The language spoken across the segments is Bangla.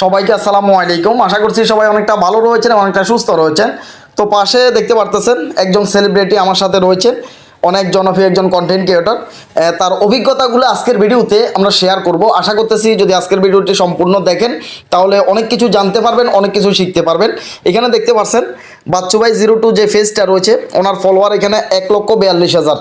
সবাইকে আসসালামু আলাইকুম। আশা করছি সবাই অনেকটা ভালো রয়েছেন অনেকটা সুস্থ রয়েছেন। তো পাশে দেখতে পারতেছেন একজন সেলিব্রিটি আমার সাথে রয়েছেন, অনেক জনপ্রিয় একজন কন্টেন্ট ক্রিয়েটর তার অভিজ্ঞতাগুলো আজকের ভিডিওতে আমরা শেয়ার করব। আশা করতেছি যদি আজকের ভিডিওটি সম্পূর্ণ দেখেন, তাহলে অনেক কিছু জানতে পারবেন, অনেক কিছু শিখতে পারবেন। এখানে দেখতে পাচ্ছেন বাচ্চুভাই জিরো টু যে ফেজটা রয়েছে, ওনার ফলোয়ার এখানে এক লক্ষ বিয়াল্লিশ হাজার।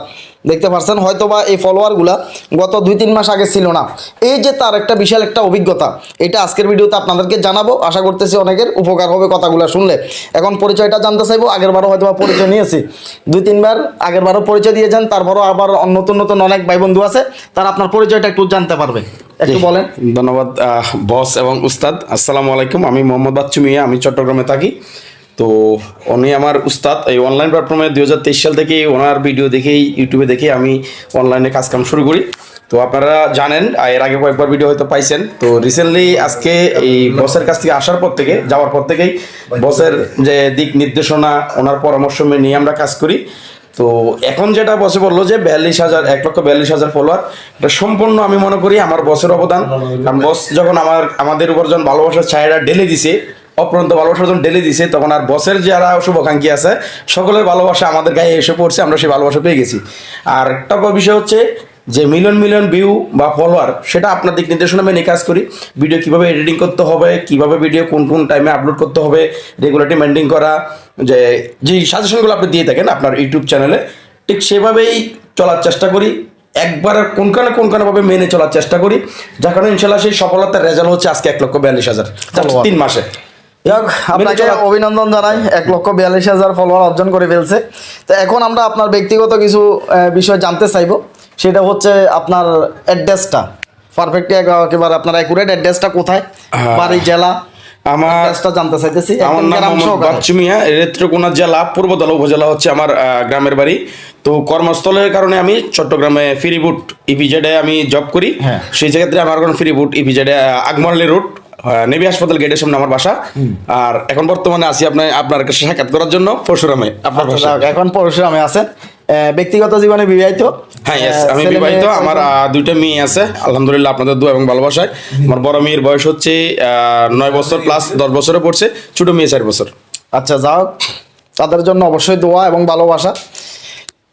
দেখতে পাচ্ছেন হয়তোবা এই ফলোয়ারগুলা গত দুই তিন মাস আগে ছিল না। এই যে তার একটা বিশাল একটা অভিজ্ঞতা এটা আজকের ভিডিওতে আপনাদেরকে জানাব। আশা করতেছি অনেকের উপকার হবে কথাগুলো শুনলে। এখন পরিচয়টা জানতে চাইব আগের বারও হয়তো বা পরিচয় নিয়েছি। দুই তিনবার আগের বারও পরিচয় দিয়েছেন তারপরও আবার নতুন নতুন অনেক ভাই বন্ধু আছে তারা আপনার পরিচয়টা একটু জানতে পারবে। একটু বলেন। ধন্যবাদ বস এবং উস্তাদ। আসসালামু আলাইকুম আমি মোহাম্মদ বাচ্চু মিয়া আমি চট্টগ্রামে থাকি। তো উনি আমার উস্তাদ, এই অনলাইন প্ল্যাটফর্মে দুই হাজার তেইশ সাল থেকে ওনার ভিডিও দেখেই ইউটিউবে দেখে আমি অনলাইনে কাজকাম শুরু করি। তো আপনারা জানেন এর আগে কয়েকবার ভিডিও হয়তো পাইছেন। তো রিসেন্টলি আজকে এই বসের কাছ থেকে আসার পর থেকে, যাওয়ার পর থেকেই বসের যে দিক নির্দেশনা, ওনার পরামর্শ নিয়ে আমরা কাজ করি। তো এখন যেটা বসে বলল যে বিয়াল্লিশ হাজার, এক লক্ষ বিয়াল্লিশ হাজার ফলোয়ার এটা সম্পূর্ণ আমি মনে করি আমার বসের অবদান। কারণ বস যখন আমার, আমাদের উপর যখন ভালোবাসার ছায়াটা ঢেলে দিছে অপ্রান্ত ভালোবাসা যখন ঢেলে দিছে তখন আর বসের যারা শুভাকাঙ্ক্ষী আছে সকলের ভালোবাসা আমাদের গায়ে এসে পড়ছে আমরা সেই ভালোবাসা পেয়ে গেছি। আর একটা বিষয় হচ্ছে যে মিলিয়ন মিলিয়ন ভিউ বা ফলোয়ার সেটা আপনার দিক নির্দেশনা মেনে কাজ করি। ভিডিও কীভাবে এডিটিং করতে হবে কীভাবে ভিডিও কোন কোন টাইমে আপলোড করতে হবে রেগুলারটি মেনটেন করা যে যেই সাজেশনগুলো আপনি দিয়ে থাকেন আপনার ইউটিউব চ্যানেলে ঠিক সেভাবেই চলার চেষ্টা করি। একবার কোনখানে কোনখানে ভাবে মেনে চলার চেষ্টা করি। যার কারণে ইনশাল্লাহ সেই সফলতার রেজাল্ট হচ্ছে আজকে এক লক্ষ বিয়াল্লিশ হাজার তিন মাসে। আপনাকে অভিনন্দন জানাই। এক লক্ষ বিয়াল্লিশ হাজার ফলোয়ার অর্জন করে ফেলছে। তো এখন আমরা আপনার ব্যক্তিগত কিছু বিষয় জানতে চাইব। সেটা হচ্ছে আপনার অ্যাড্রেসটা পারফেক্ট একেবারে আপনার অ্যাকুরেট অ্যাড্রেসটা কোথায়? বাড়ি জেলা। আমার অ্যাড্রেসটা জানতে চাইতেছি। আমার নাম বাচ্চু মিয়া রেত্রকোনা জেলা পূর্বদলা উপজেলা হচ্ছে আমার গ্রামের বাড়ি। তো কর্মস্থলের কারণে আমি চট্টগ্রামে ফিরিবুট ইপিজেডে আমি জব করি। হ্যাঁ। সেই জায়গাতে আমার এখন ফিরিবুট ইপিজেডে আগমরলি রুট নেভি হাসপাতাল গেটের সামনে আমার বাসা। আর এখন বর্তমানে আছি আপনার আপনার কাছে সাক্ষাৎ করার জন্য পরশুরামে। আপনার বাসা এখন পরশুরামে আছেন। ব্যক্তিগত জীবনে বিবাহিত। হ্যাঁ আমি বিবাহিত। আমার দুইটা মেয়ে আছে। আলহামদুলিল্লাহ আপনাদের দোয়া এবং ভালোবাসায়। আমার বড় মেয়ের বয়স হচ্ছে আহ, নয় বছর প্লাস দশ বছরে পড়ছে। ছোট মেয়ে চার বছর। আচ্ছা যাও তাদের জন্য অবশ্যই দোয়া এবং ভালোবাসা।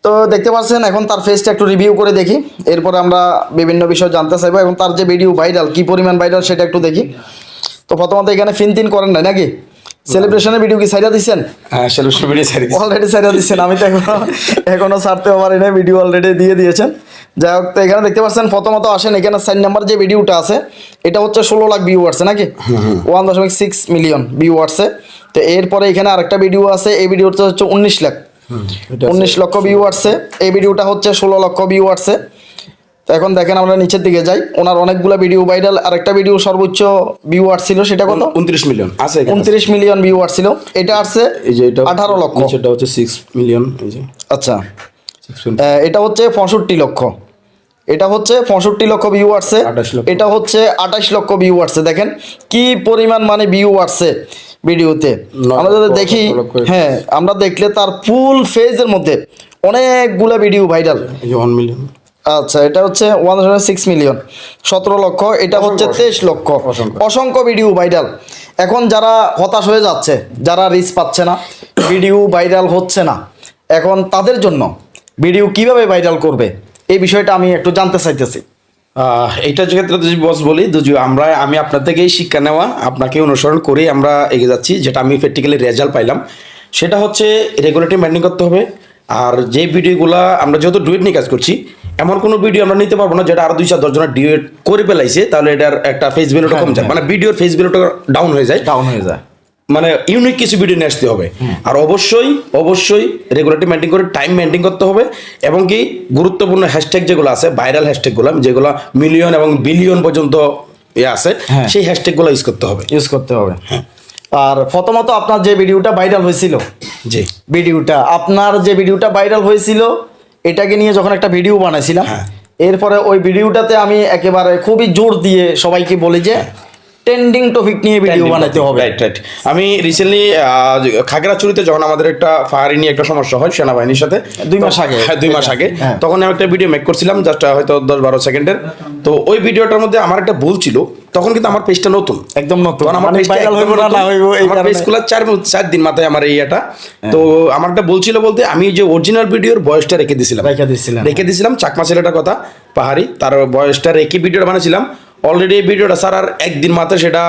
তো দেখতে পাচ্ছেন এখন তার ফেসটা একটু রিভিউ করে দেখি। এরপরে আমরা বিভিন্ন বিষয় জানতে চাইব এবং তার যে ভিডিও ভাইরাল কি পরিমাণ ভাইরাল সেটা একটু দেখি। তো প্রথমত এখানে ফিন তিন করেন নাই নাকি? সেলিব্রেশনের ভিডিও কি সাইডা দিচ্ছেন হ্যাঁ ভিডিও দিচ্ছি। অলরেডি সাইডা দিচ্ছেন আমি তো এখনও এখনও ছাড়তে পারি না ভিডিও অলরেডি দিয়ে দিয়েছেন। যাই হোক তো এখানে দেখতে পাচ্ছেন প্রথমত আসেন এখানে সাইন নাম্বার যে ভিডিওটা আছে এটা হচ্ছে ষোলো লাখ ভিউ আসছে নাকি ওয়ান দশমিক সিক্স মিলিয়ন ভিউ আসছে তো এরপরে এখানে আরেকটা ভিডিও আছে এই ভিডিওটা হচ্ছে উনিশ লাখ। উনিশ লক্ষ ভিউ আসছে। এই ভিডিওটা হচ্ছে ষোলো লক্ষ ভিউ আসছে। তো এখন দেখেন আমরা নিচের দিকে যাই। ওনার অনেকগুলো ভিডিও ভাইরাল আরেকটা ভিডিও সর্বোচ্চ ভিউ আসছিল সেটা কত? উনত্রিশ মিলিয়ন আছে উনত্রিশ মিলিয়ন ভিউ আসছিল। এটা আসছে এই যে এটা আঠারো লক্ষ। নিচেরটা হচ্ছে সিক্স মিলিয়ন এই যে। আচ্ছা। এটা হচ্ছে পঁয়ষট্টি লক্ষ। এটা হচ্ছে পঁয়ষট্টি লক্ষ ভিউ আসছে। 28 এটা হচ্ছে আঠাশ লক্ষ ভিউ আসছে। দেখেন কি পরিমাণ মানে ভিউ আসছে। ভিডিওতে। আমরা যদি দেখি হ্যাঁ আমরা দেখলে তার ফুল ফেজের মধ্যে অনেকগুলা ভিডিও ভাইরাল ওয়ান মিলিয়ন আচ্ছা এটা হচ্ছে ওয়ান সিক্স মিলিয়ন সতেরো লক্ষ এটা হচ্ছে তেইশ লক্ষ। অসংখ্য। ভিডিও ভাইরাল এখন যারা হতাশ হয়ে যাচ্ছে যারা রিচ পাচ্ছে না ভিডিও ভাইরাল হচ্ছে না এখন তাদের জন্য ভিডিও কীভাবে ভাইরাল করবে? এই বিষয়টা আমি একটু জানতে চাইতেছি। এইটার ক্ষেত্রে যদি বস বলি দুজি আমরা আমি আপনার থেকেই শিক্ষা নেওয়া আপনাকে অনুসরণ করেই আমরা এগিয়ে যাচ্ছি যেটা আমি প্র্যাকটিক্যালি রেজাল্ট পাইলাম। সেটা হচ্ছে রেগুলেটরি মেনটেন করতে হবে। আর যে ভিডিওগুলো আমরা যেহেতু ডুয়েট নিয়ে কাজ করছি এমন কোনো ভিডিও আমরা নিতে পারব না যেটা আরও দুই চার দশজনের ডিউয়েট করে পেলাইছে তাহলে এটার একটা ফেস ভ্যালুটা কম যায়। মানে ভিডিওর ফেস ভ্যালুটা ডাউন হয়ে যায়। ডাউন হয়ে যায়। মানে ইউনিক কিছু ভিডিও নিয়ে আসতে হবে। আর অবশ্যই অবশ্যই রেগুলারটি মেনটেন করে টাইম মেনটেন করতে হবে এবং কি গুরুত্বপূর্ণ হ্যাশট্যাগ যেগুলো আছে ভাইরাল হ্যাশট্যাগুলো যেগুলো মিলিয়ন এবং বিলিয়ন পর্যন্ত ইয়ে আছে হ্যাঁ। সেই হ্যাশট্যাগুলো ইউজ করতে হবে। ইউজ করতে হবে। আর প্রথমত আপনার যে ভিডিওটা ভাইরাল হয়েছিল জি। ভিডিওটা আপনার যে ভিডিওটা ভাইরাল হয়েছিল এটাকে নিয়ে যখন একটা ভিডিও বানাইছিলাম হ্যাঁ। এরপরে ওই ভিডিওটাতে আমি একেবারে খুবই জোর দিয়ে সবাইকে বলি যে ট্রেন্ডিং টপিক নিয়ে ভিডিও বানাইতে হবে রাইট রাইট আমি রিসেন্টলি খাগড়াছড়িতে যখন আমাদের একটা ফায়ারি নিয়ে একটা সমস্যা হয় সেনাবাহিনীর সাথে দুই মাস আগে। হ্যাঁ দুই মাস আগে হ্যাঁ। তখন আমি একটা ভিডিও মেক করছিলাম জাস্ট হয়তো দশ বারো সেকেন্ডের তো ওই ভিডিওটার মধ্যে আমার একটা ভুল ছিল তখন কিন্তু আমার পেজটা নতুন একদম নতুন আমার মানে পেজটা একদম না, নতুন। এই আমার কারণে। চার চার দিন মাথায় আমার এই এটা তো আমার একটা বলছিল বলতে আমি যে অরিজিনাল ভিডিওর বয়সটা রেখে দিয়েছিলাম রেখে দিছিলেন। রেখে দিয়েছিলাম চাকমা ছেলেটার কথা পাহাড়ি তার বয়সটা রেখে ভিডিওটা বানিয়েছিলাম অলরেডি এই ভিডিওটা স্যার আর একদিন মাত্র সেটা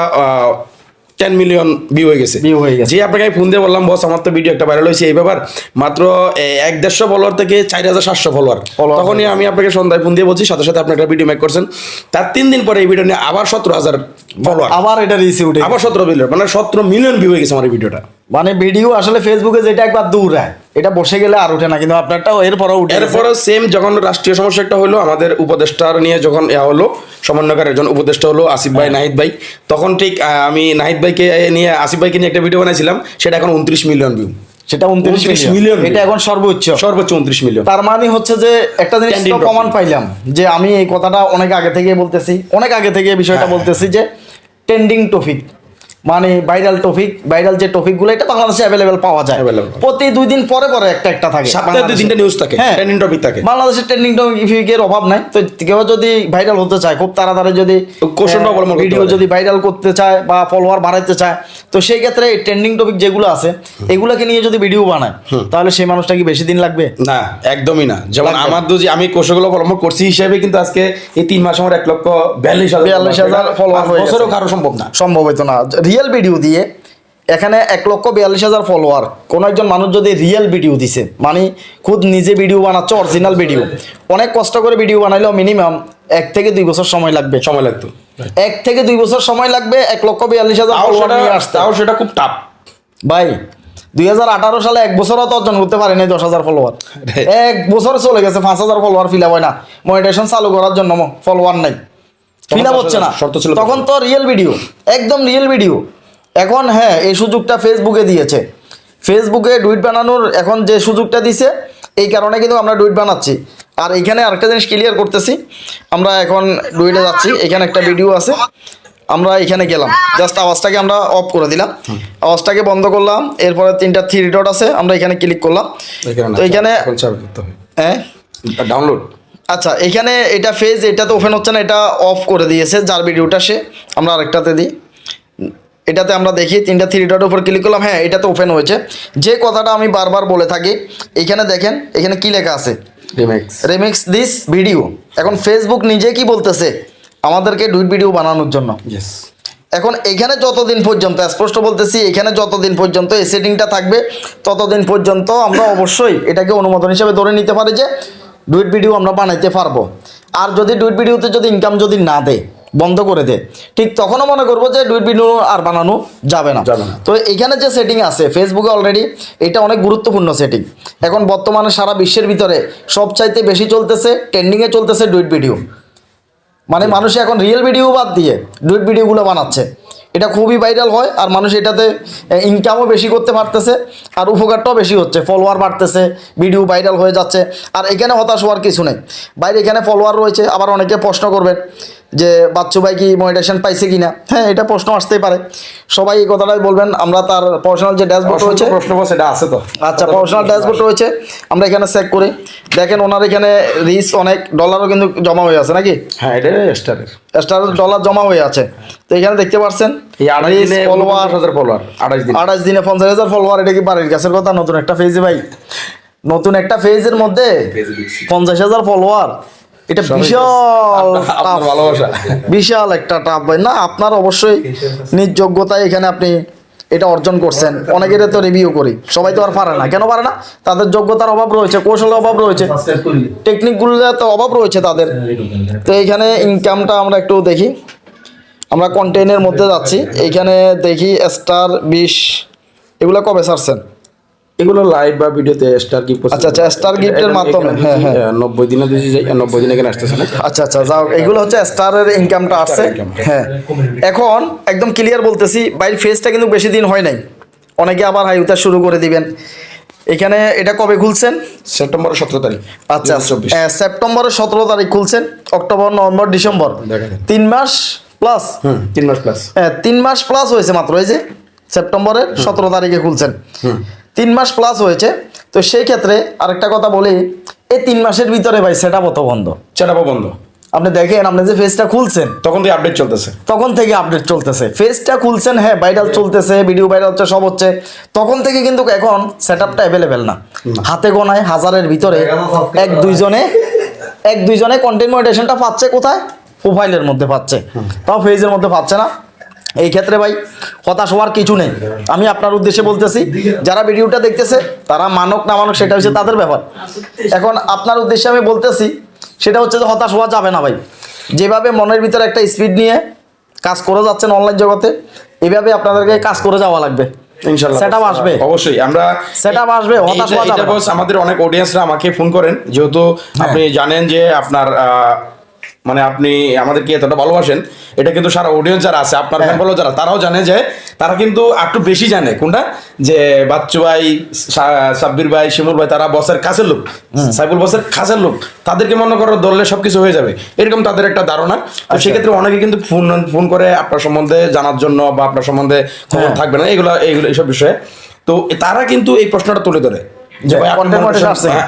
টেন মিলিয়ন ভিউ হয়ে গেছে। View হয়ে গেছে। যে আপনাকে আমি ফোন দিয়ে বললাম বস আমার তো ভিডিও একটা ভাইরাল হয়েছে। এই ব্যাপার মাত্র এক দেড়শো ফলোয়ার থেকে চার হাজার সাতশো ফলোয়ার তখনই আমি আপনাকে সন্ধ্যায় ফোন দিয়ে বলছি সাথে সাথে আপনি একটা ভিডিও মেক করছেন। তার তিন দিন পরে এই ভিডিও নিয়ে আবার সতেরো হাজার ফলোয়ার আবার এটা রিসি উঠে আবার সতেরো মিলিয়ন মানে সতেরো মিলিয়ন ভিউ হয়ে গেছে আমার এই ভিডিওটা মানে ভিডিও আসলে ফেসবুকে যেটা একবার দূর হয় এটা বসে গেলে আর উঠে না কিন্তু আপনারটাও এরপরও উঠে গেছে। এরপরে সেম যখন রাষ্ট্রীয় সমস্যা একটা হলো আমাদের উপদেষ্টার নিয়ে যখন ইয়া হলো সমন্বয়কার একজন উপদেষ্টা হলো আসিফ ভাই নাহিদ ভাই তখন ঠিক আমি নাহিদ ভাইকে নিয়ে আসিফ ভাইকে নিয়ে একটা ভিডিও বানাইছিলাম সেটা এখন উনত্রিশ মিলিয়ন ভিউ সেটা উনত্রিশ 29 মিলিয়ন। এটা এখন সর্বোচ্চ। সর্বোচ্চ উনত্রিশ মিলিয়ন। তার মানে হচ্ছে যে একটা জিনিস. প্রমাণ পাইলাম যে আমি এই কথাটা অনেক আগে থেকে বলতেছি অনেক আগে থেকে বিষয়টা হ্যাঁ, বলতেছি যে ট্রেন্ডিং টপিক মানে ভাইরাল টপিক ভাইরাল যে টপিকগুলো এটা বাংলাদেশে অ্যাভেলেবেল পাওয়া যায়। প্রতি দুই দিন পরে পরে একটা একটা থাকে। সপ্তাহে দুই বাংলাদেশে। তিনটা নিউজ থাকে হ্যাঁ। ট্রেন্ডিং টপিক থাকে। বাংলাদেশের ট্রেন্ডিং টপিকের অভাব নাই। তো কেউ যদি ভাইরাল হতে চায় খুব তাড়াতাড়ি যদি কৌশলটা অবলম্বন ভিডিও যদি ভাইরাল করতে চায় বা ফলোয়ার বাড়াইতে চায় তো সেই ক্ষেত্রে এই ট্রেন্ডিং টপিক যেগুলো আছে এগুলোকে নিয়ে যদি ভিডিও বানায় তাহলে সেই মানুষটা কি বেশি দিন লাগবে? না একদমই না। যেমন আমার যে আমি কৌশলগুলো অবলম্বন করছি হিসেবে কিন্তু আজকে এই তিন মাস আমার এক লক্ষ বিয়াল্লিশ হাজার 42,000 follower হয়ে গেছে। বছরও কারও সম্ভব না। সম্ভব হইতো না। রিয়েল ভিডিও দিয়ে এখানে এক লক্ষ বিয়াল্লিশ হাজার ফলোয়ার কোনো একজন মানুষ যদি রিয়েল ভিডিও দিছে মানে খুদ নিজে ভিডিও বানাচ্ছে অরিজিনাল ভিডিও অনেক কষ্ট করে ভিডিও বানাইলেও মিনিমাম এক থেকে দুই বছর সময় লাগবে। সময় লাগতো। এক থেকে দুই বছর সময় লাগবে এক লক্ষ বিয়াল্লিশ হাজার নিয়ে আসতে। তাও সেটা খুব টাফ ভাই দুই হাজার আঠারো সালে এক বছরও তো অর্জন করতে পারেনি দশ হাজার ফলোয়ার এক বছর চলে গেছে পাঁচ হাজার ফলোয়ার ফিল হয় না। মনিটেশন চালু করার জন্য ফলোয়ার নাই। ফিল আপ হচ্ছে না। শর্ত ছিল তখন তো রিয়েল ভিডিও একদম রিয়েল ভিডিও এখন হ্যাঁ এই সুযোগটা ফেসবুকে দিয়েছে। ফেসবুকে ডুইট বানানোর এখন যে সুযোগটা দিছে এই কারণে কিন্তু আমরা ডুইট বানাচ্ছি। আর এখানে আরেকটা জিনিস ক্লিয়ার করতেছি। আমরা এখন ডুইটে যাচ্ছি। এখানে একটা ভিডিও আছে। আমরা এখানে গেলাম। জাস্ট আওয়াজটাকে আমরা অফ করে দিলাম। আওয়াজটাকে বন্ধ করলাম। এরপরে তিনটা থ্রি ডট আছে। আমরা এখানে ক্লিক করলাম। তো এখানে হ্যাঁ? ডাউনলোড আচ্ছা এখানে এটা ফেজ এটা তো ওপেন হচ্ছে না এটা অফ করে দিয়েছে যার ভিডিওটা সে। আমরা আরেকটাতে দিই। এটাতে আমরা দেখি তিনটা থ্রি ডটের উপর ক্লিক করলাম হ্যাঁ এটা তো ওপেন হয়েছে। যে কথাটা আমি বারবার বলে থাকি এখানে দেখেন এখানে কি লেখা আছে? রিমেক্স রেমিক্স দিস ভিডিও এখন ফেসবুক নিজে কি বলতেছে? আমাদেরকে ডুইট ভিডিও বানানোর জন্য। ইয়েস এখন এখানে যতদিন পর্যন্ত স্পষ্ট বলতেছি এখানে যতদিন পর্যন্ত এই সেটিংটা থাকবে ততদিন পর্যন্ত আমরা অবশ্যই এটাকে অনুমোদন হিসেবে ধরে নিতে পারি যে ডুইট ভিডিও আমরা বানাইতে পারব। আর যদি ডুইট ভিডিওতে যদি ইনকাম যদি না দেয় বন্ধ করে দেয় ঠিক তখনও মনে করব যে ডুইট ভিডিও আর বানানো যাবে না। যাবে না। তো এখানে যে সেটিং আছে ফেসবুকে অলরেডি এটা অনেক গুরুত্বপূর্ণ সেটিং এখন বর্তমানে সারা বিশ্বের ভিতরে সবচাইতে বেশি চলতেছে ট্রেন্ডিংয়ে চলতেছে ডুইট ভিডিও। মানে মানুষ এখন রিয়েল ভিডিও বাদ দিয়ে ডুইট ভিডিওগুলো বানাচ্ছে। এটা খুবই ভাইরাল হয় আর মানুষ এটাতে ইনকামও বেশি করতে পারতেছে আর উপকারটাও বেশি হচ্ছে ফলোয়ার বাড়তেছে ভিডিও ভাইরাল হয়ে যাচ্ছে। আর এখানে হতাশ হওয়ার কিছু নেই। বাইরে এখানে ফলোয়ার রয়েছে, আবার অনেকে প্রশ্ন করবেন যে বাচ্চু ভাই কি মনিটেশন পাইছে কিনা? হ্যাঁ এটা প্রশ্ন আসতেই পারে। সবাই এই কথাটাই বলবেন আমরা তার পার্সোনাল যে ড্যাশবোর্ড রয়েছে প্রশ্ন বস এটা আছে তো। আচ্ছা প্রফেশনাল ড্যাশবোর্ড রয়েছে আমরা এখানে চেক করি। দেখেন ওনার এখানে রিস অনেক ডলারও কিন্তু জমা হয়ে আছে নাকি? হ্যাঁ এটা স্টারের স্টার ডলার জমা হয়ে আছে। তো এখানে দেখতে পাচ্ছেন follower, হাজার ফলোয়ার আড়াই দিন। আঠাশ দিনে পঞ্চাশ হাজার ফলোয়ার এটা কি বাড়ির গাছের কথা? নতুন একটা ফেজে ভাই। নতুন একটা ফেজের মধ্যে পঞ্চাশ হাজার ফলোয়ার এটা বিশাল ভালোবাসা। বিশাল একটা টাপ ভাই। না আপনার অবশ্যই নিজ যোগ্যতায় এখানে আপনি এটা অর্জন করছেন। অনেকের তো রিভিউ করি। সবাই তো আর পারে না। কেন পারে না? তাদের যোগ্যতার অভাব রয়েছে কৌশলের অভাব রয়েছে। টেকনিকগুলো তো অভাব রয়েছে তাদের। তো এইখানে ইনকামটা আমরা একটু দেখি। আমরা কন্টেন্টের মধ্যে যাচ্ছি। এইখানে দেখি স্টার বিশ। এগুলো কবে ছাড়ছেন এগুলো লাইভ বা ভিডিওতে স্টার গিফট আচ্ছা, আচ্ছা, gift এর মাধ্যমে, হ্যাঁ, হ্যাঁ। নব্বই দিনে দিয়েছি যাই নব্বই দিনে এখানে আসতেছে না? আচ্ছা আচ্ছা যাও এগুলো হচ্ছে স্টারের ইনকামটা income। হ্যাঁ। এখন একদম ক্লিয়ার বলতেছি বাইর ফেজটা কিন্তু বেশি দিন হয় নাই। অনেকে আবার হাইউতা শুরু করে দিবেন। এখানে এটা কবে খুলছেন? সেপ্টেম্বর সতেরো তারিখ আচ্ছা চব্বিশ। সেপ্টেম্বরের সতেরো তারিখ খুলছেন অক্টোবর নভেম্বর ডিসেম্বর। তিন মাস প্লাস হুম তিন মাস প্লাস হ্যাঁ তিন মাস প্লাস হয়েছে মাত্র এই যে সেপ্টেম্বরের সতেরো তারিখে খুলছেন। তিন মাস প্লাস হয়েছে। তো সেই ক্ষেত্রে আরেকটা কথা বলি এই তিন মাসের ভিতরে ভাই সেটা তো বন্ধ। সেটাও বন্ধ। আপনি দেখেন আপনি যে ফেসটা খুলছেন তখন থেকে আপডেট চলতেছে। তখন থেকে আপডেট চলতেছে। ফেসটা খুলছেন হ্যাঁ ভাইরাল চলতেছে ভিডিও ভাইরাল হচ্ছে সব হচ্ছে। তখন থেকে কিন্তু এখন সেট আপটা অ্যাভেলেবেল না। হাতে গোনায় হাজারের ভিতরে এক দুইজনে এক দুইজনে কন্টেন্ট মনিটেশনটা পাচ্ছে কোথায়? প্রোফাইলের মধ্যে পাচ্ছে। তাও ফেজের মধ্যে পাচ্ছে না। এই ক্ষেত্রে ভাই হতাশ হওয়ার কিছু নেই। আমি আপনার উদ্দেশ্যে বলতেছি যারা ভিডিওটা দেখতেছে তারা মানক না মানক সেটা হচ্ছে তাদের ব্যাপার। এখন আপনার উদ্দেশ্যে আমি বলতেছি সেটা হচ্ছে যে হতাশ হওয়া যাবে না ভাই। যেভাবে মনের ভিতরে একটা স্পিড নিয়ে কাজ করে যাচ্ছেন অনলাইন জগতে এভাবে আপনাদেরকে কাজ করে যাওয়া লাগবে। আসবে। অবশ্যই আমরা আসবে, হতাশ হওয়া যাবে আমাদের অনেক অডিয়েন্সরা আমাকে ফোন করেন যেহেতু আপনি জানেন যে আপনার মানে আপনি আমাদেরকে এতটা ভালোবাসেন এটা কিন্তু সারা অডিয়েন্স যারা আছে আপনার ফ্যান ফলো যারা তারাও জানে যে তারা কিন্তু একটু বেশি জানে। কোনটা? যে বাচ্চু ভাই সাব্বির ভাই শিমুল ভাই তারা বসের কাছের লোক সাইবুল বসের কাছের লোক। তাদেরকে মনে করো ধরলে সবকিছু হয়ে যাবে। এরকম তাদের একটা ধারণা। তো সেক্ষেত্রে অনেকে কিন্তু ফোন ফোন করে আপনার সম্বন্ধে জানার জন্য বা আপনার সম্বন্ধে খবর হ্যাঁ। থাকবে না। এগুলো এইগুলো এইসব বিষয়ে। তো তারা কিন্তু এই প্রশ্নটা তুলে ধরে।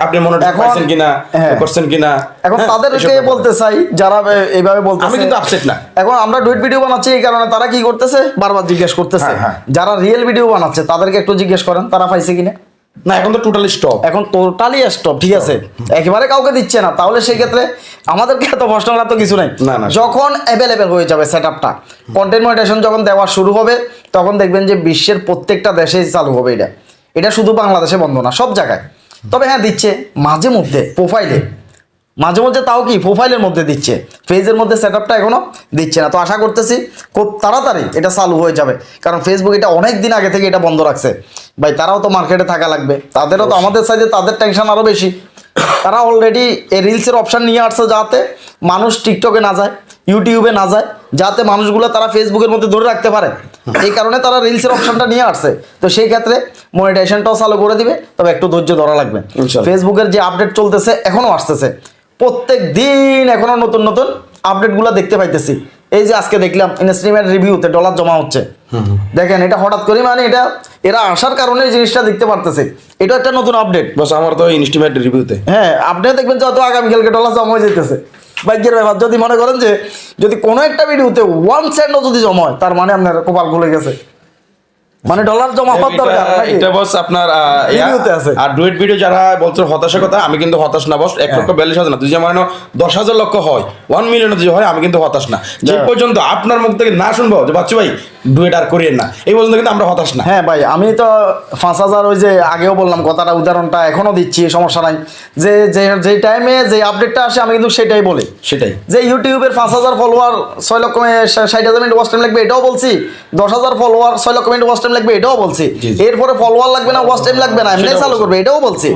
আপনি। হ্যাঁ, পাইছেন কিনা হ্যাঁ। করছেন কিনা এখন তাদেরকে বলতে চাই যারা এইভাবে বলতে আমি কিন্তু আপসেট না। এখন আমরা ডুইট ভিডিও বানাচ্ছি এই কারণে তারা কি করতেছে বারবার জিজ্ঞেস করতেছে। হ্যাঁ। যারা রিয়েল ভিডিও বানাচ্ছে তাদেরকে একটু জিজ্ঞেস করেন তারা পাইছে কিনা? না এখন তো টোটালি স্টপ এখন টোটালি স্টপ ঠিক আছে? একেবারে কাউকে দিচ্ছে না তাহলে সেই ক্ষেত্রে আমাদেরকে এত করার তো কিছু নাই। যখন অ্যাভেলেবেল হয়ে যাবে সেট আপটা কন্টেন্ট মনিটেশন যখন দেওয়া শুরু হবে তখন দেখবেন যে বিশ্বের প্রত্যেকটা দেশেই চালু হবে এটা। এটা শুধু বাংলাদেশে বন্ধ না সব জায়গায়। তবে হ্যাঁ দিচ্ছে। মাঝে মধ্যে প্রোফাইলে মাঝে মধ্যে তাও কি প্রোফাইলের মধ্যে দিচ্ছে। পেজের মধ্যে সেট আপটা এখনও দিচ্ছে না। তো আশা করতেছি খুব তাড়াতাড়ি এটা চালু হয়ে যাবে। কারণ ফেসবুক এটা অনেক দিন আগে থেকে এটা বন্ধ রাখছে। ভাই তারাও তো মার্কেটে থাকা লাগবে। তাদেরও তো আমাদের সাইডে তাদের টেনশন আরও বেশি। তারা অলরেডি এই রিলসের অপশান নিয়ে আসছে যাতে মানুষ টিকটকে না যায়। ইউটিউবে না যায় যাতে মানুষগুলো তারা ফেসবুকের মধ্যে ধরে রাখতে পারে। এই কারণে তারা রিলসের অপশনটা নিয়ে আসছে। তো সেই ক্ষেত্রে মনিটাইজেশনটাও চালু করে দিবে তবে একটু ধৈর্য ধরা লাগবে। ফেসবুকের যে আপডেট চলতেছে এখনও আসতেছে। প্রত্যেক দিন এখনও নতুন নতুন আপডেটগুলো দেখতে পাইতেছি। এই যে আজকে দেখলাম ইনস্ট্রিমের রিভিউতে ডলার জমা হচ্ছে। দেখেন এটা হঠাৎ করে মানে এটা এরা আসার কারণে জিনিসটা দেখতে পারতেছে। এটা একটা নতুন আপডেট বস আমার তো ইনস্টিমেট রিভিউতে হ্যাঁ আপনিও দেখবেন যত আগামীকালকে ডলার জমা হয়ে যেতেছে ভাগ্যের ব্যাপার। যদি মনে করেন যে যদি কোনো একটা ভিডিওতে ওয়ান সেন্টও যদি জমা হয় তার মানে আপনার কপাল খুলে গেছে। মানে ডলার জমা হওয়ার দরকার এটা বস আপনার ইয়া, আছে। আর ডুয়েট ভিডিও যারা বলছে হতাশার কথা আমি কিন্তু হতাশ না বস এক লক্ষ বিয়াল্লিশ হাজার না তুই যে মানে দশ হাজার লক্ষ হয় ওয়ান মিলিয়ন যদি হয় আমি কিন্তু হতাশ না। যে পর্যন্ত আপনার মুখ থেকে না শুনব যে বাচ্চু ভাই ডুয়েট আর করিয়েন না। এই পর্যন্ত কিন্তু আমরা হতাশ না। হ্যাঁ ভাই আমি তো পাঁচ হাজার ওই যে আগেও বললাম কথাটা উদাহরণটা এখনও দিচ্ছি সমস্যা নাই। যে যে যে টাইমে যে আপডেটটা আসে আমি কিন্তু সেটাই বলি। সেটাই। যে ইউটিউবের পাঁচ হাজার ফলোয়ার ছয় লক্ষ ষাট হাজার মিনিট ওয়াচ টাইম লাগবে এটাও বলছি। দশ হাজার ফলোয়ার ছয় লক্ষ মিনিট ওয়াচ টাইম লাগবে এটাও বলছি। এরপরে ফলোয়ার লাগবে না ওয়াচ টাইম লাগবে না এমনি চালু করবে এটাও বলছি।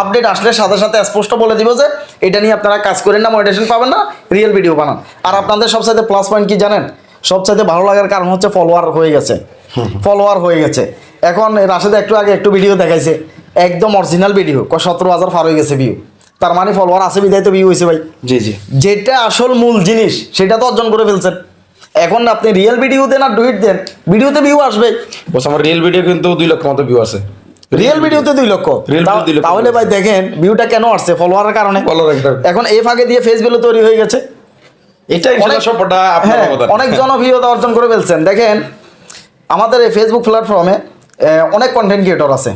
আপডেট আসলে সাথে সাথে স্পষ্ট বলে দিব যে এটা নিয়ে আপনারা কাজ করেন না মনিটেশন পাবেন না রিয়েল ভিডিও বানান। আর আপনাদের সবচাইতে প্লাস পয়েন্ট কি জানেন? সবচাইতে ভালো লাগার কারণ হচ্ছে ফলোয়ার হয়ে গেছে। ফলোয়ার হয়ে গেছে। এখন রাশেদ একটু আগে একটু ভিডিও দেখাইছে। একদম অরিজিনাল ভিডিও সতেরো হাজার পার হয়ে গেছে ভিউ তার মানে ফলোয়ার আছে বিদায় তো ভিউ হয়েছে ভাই। জি জি। যেটা আসল মূল জিনিস সেটা তো অর্জন করে ফেলছেন। এখন আপনি রিয়েল ভিডিও দেন আর ডুইট দেন ভিডিওতে ভিউ আসবে বস আমার রিয়েল ভিডিও কিন্তু দুই লক্ষ মতো ভিউ আছে। রিয়েল ভিডিওতে দুই লক্ষ। তাহলে ভাই দেখেন ভিউটা কেন আসছে ফলোয়ারের কারণে? এর এখন এই ফাঁকে দিয়ে ফেস ভ্যালু তৈরি হয়ে গেছে। এটা সবটা হ্যাঁ অনেক জনপ্রিয়তা অর্জন করে ফেলছেন। দেখেন আমাদের এই ফেসবুক প্ল্যাটফর্মে অনেক কন্টেন্ট ক্রিয়েটর আছে।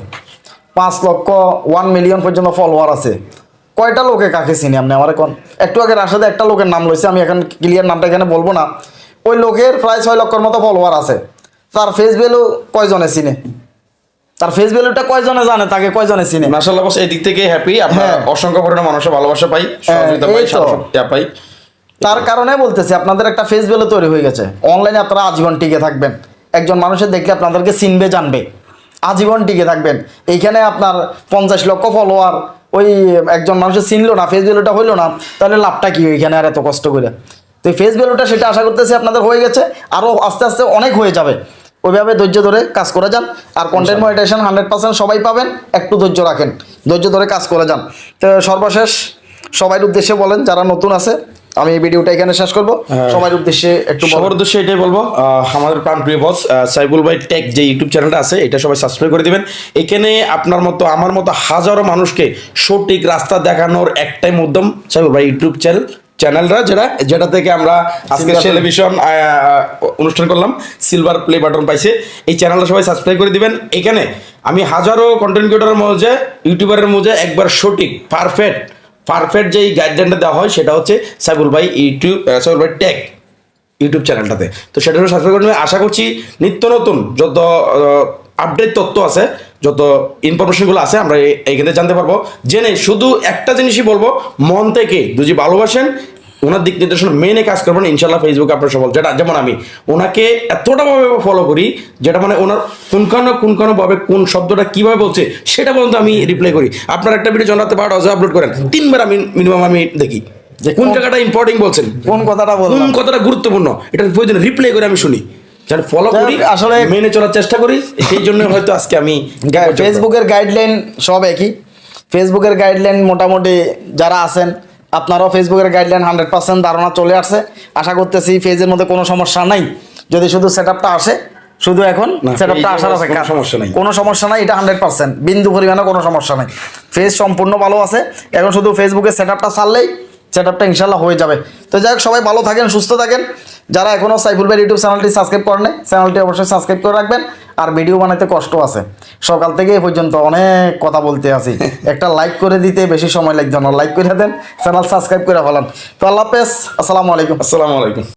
পাঁচ লক্ষ ওয়ান মিলিয়ন পর্যন্ত ফলোয়ার আছে। কয়টা লোকে কাকে চিনি আপনি? আমার এখন একটু আগে রাশেদে একটা লোকের নাম লইছে আমি এখন ক্লিয়ার নামটা এখানে বলব না। ওই লোকের প্রায় ছয় লক্ষর মতো ফলোয়ার আছে। তার ফেস ভ্যালু কয়জনে চিনে? তার ফেস ভ্যালুটা কয়জনে জানে? তাকে কয়জনে চিনে? মাশাআল্লাহ বস এই দিক থেকে হ্যাপি আমরা হ্যাঁ। অসংখ্য পরিমাণে মানুষের ভালোবাসা পাই সহযোগিতা পাই পাই। তার কারণে বলতেছি আপনাদের একটা ফেস ভ্যালু তৈরি হয়ে গেছে। অনলাইনে আপনারা আজীবন টিকে থাকবেন। একজন মানুষের দেখলে আপনাদেরকে চিনবে জানবে। আজীবন টিকে থাকবেন। এইখানে আপনার পঞ্চাশ লক্ষ ফলোয়ার ওই একজন মানুষের চিনলো না ফেস ভ্যালুটা হইল না তাহলে লাভটা কী ওইখানে আর এত কষ্ট করে? তো এই ফেস ভ্যালুটা সেটা আশা করতেছি আপনাদের হয়ে গেছে আরও আস্তে আস্তে অনেক হয়ে যাবে। ওইভাবে ধৈর্য ধরে কাজ করে যান। আর কন্টেন্ট মনিটেশন হান্ড্রেড পার্সেন্ট সবাই পাবেন একটু ধৈর্য রাখেন। ধৈর্য ধরে কাজ করে যান। তো সর্বশেষ সবাই উদ্দেশ্যে বলেন যারা নতুন আছে আমি এই ভিডিওটা এখানে শেষ করব। সবার উদ্দেশ্যে একটু। সবার উদ্দেশ্যে এটাই বলব আমাদের প্রাণ প্রিয় বস সাইবুল ভাই টেক যে ইউটিউব চ্যানেলটা আছে এটা সবাই সাবস্ক্রাইব করে দিবেন। এখানে আপনার মতো আমার মতো হাজারো মানুষকে সঠিক রাস্তা দেখানোর একটাই মাধ্যম সাইবুল ভাই ইউটিউব চ্যানেল চ্যানেলটা যেটা যেটা থেকে আমরা আজকে টেলিভিশন অনুষ্ঠান করলাম সিলভার প্লে বাটন পাইছে। এই চ্যানেলটা সবাই সাবস্ক্রাইব করে দিবেন। এখানে আমি হাজারো কন্টেন্ট ক্রিয়েটারের মধ্যে ইউটিউবারের মধ্যে একবার সঠিক পারফেক্ট পারফেক্ট যেই গাইডলাইনটা দেওয়া হয় সেটা হচ্ছে সাইবুল ভাই ইউটিউব সাইবুল ভাই টেক ইউটিউব চ্যানেলটাতে। তো সেটা সাবস্ক্রাইব করে আশা করছি নিত্য নতুন যত আপডেট তথ্য আছে, যত ইনফরমেশনগুলো আছে, আমরা এইখানে জানতে পারব। জেনে শুধু একটা জিনিসই বলব, মন থেকে দুজি ভালোবাসেন ওনার দিক নির্দেশনা মেনে কাজ করবেন ইনশাল্লাহ ফেসবুকে আপনার সফল। যেটা যেমন আমি ওনাকে এতটা ভাবে ফলো করি যেটা মানে ওনার কোনখানো কোনখানো ভাবে কোন শব্দটা কীভাবে বলছে সেটা পর্যন্ত আমি রিপ্লাই করি। আপনার একটা ভিডিও জানাতে হাজার আপলোড করেন। তিনবার আমি মিনিমাম আমি দেখি। যে কোন জায়গাটা ইম্পর্টেন্ট বলছেন? কোন কথাটা কোন কথাটা গুরুত্বপূর্ণ? এটা প্রয়োজন রিপ্লাই করে আমি শুনি। যেন ফলো করি আসলে- আসলে মেনে চলার চেষ্টা করি সেই জন্য হয়তো আজকে আমি ফেসবুকের গাইডলাইন সব একই। ফেসবুকের গাইডলাইন মোটামুটি যারা আছেন আপনারাও ফেসবুকের গাইডলাইন হান্ড্রেড পার্সেন্ট ধারণা চলে আসছে। আশা করতেছি ফেজের মধ্যে কোনো সমস্যা নাই। যদি শুধু সেট আসে শুধু এখন সেটআপটা আসার কোনো অপেক্ষা। সমস্যা নেই। কোনো সমস্যা নাই এটা হান্ড্রেড পার্সেন্ট বিন্দু পরিমাণে কোনো সমস্যা নেই। ফেজ সম্পূর্ণ ভালো আছে। এখন শুধু ফেসবুকে সেট আপটা ছাড়লেই সেট আপটা ইনশাল্লাহ হয়ে যাবে। তো যাই হোক সবাই ভালো থাকেন সুস্থ থাকেন। যারা এখনও সাইফুল ভাই ইউটিউব চ্যানেলটি সাবস্ক্রাইব করেন নাই, চ্যানেলটি অবশ্যই সাবস্ক্রাইব করে রাখবেন। আর ভিডিও বানাতে কষ্ট আছে। সকাল থেকে এই পর্যন্ত অনেক কথা বলতে আছি। একটা লাইক করে দিতে বেশি সময় লাগবে না। লাইক করে দেন চ্যানেল সাবস্ক্রাইব করে ফেলান। তো আল্লাহ হাফেজ আসসালামু আলাইকুম। আসসালামু আলাইকুম।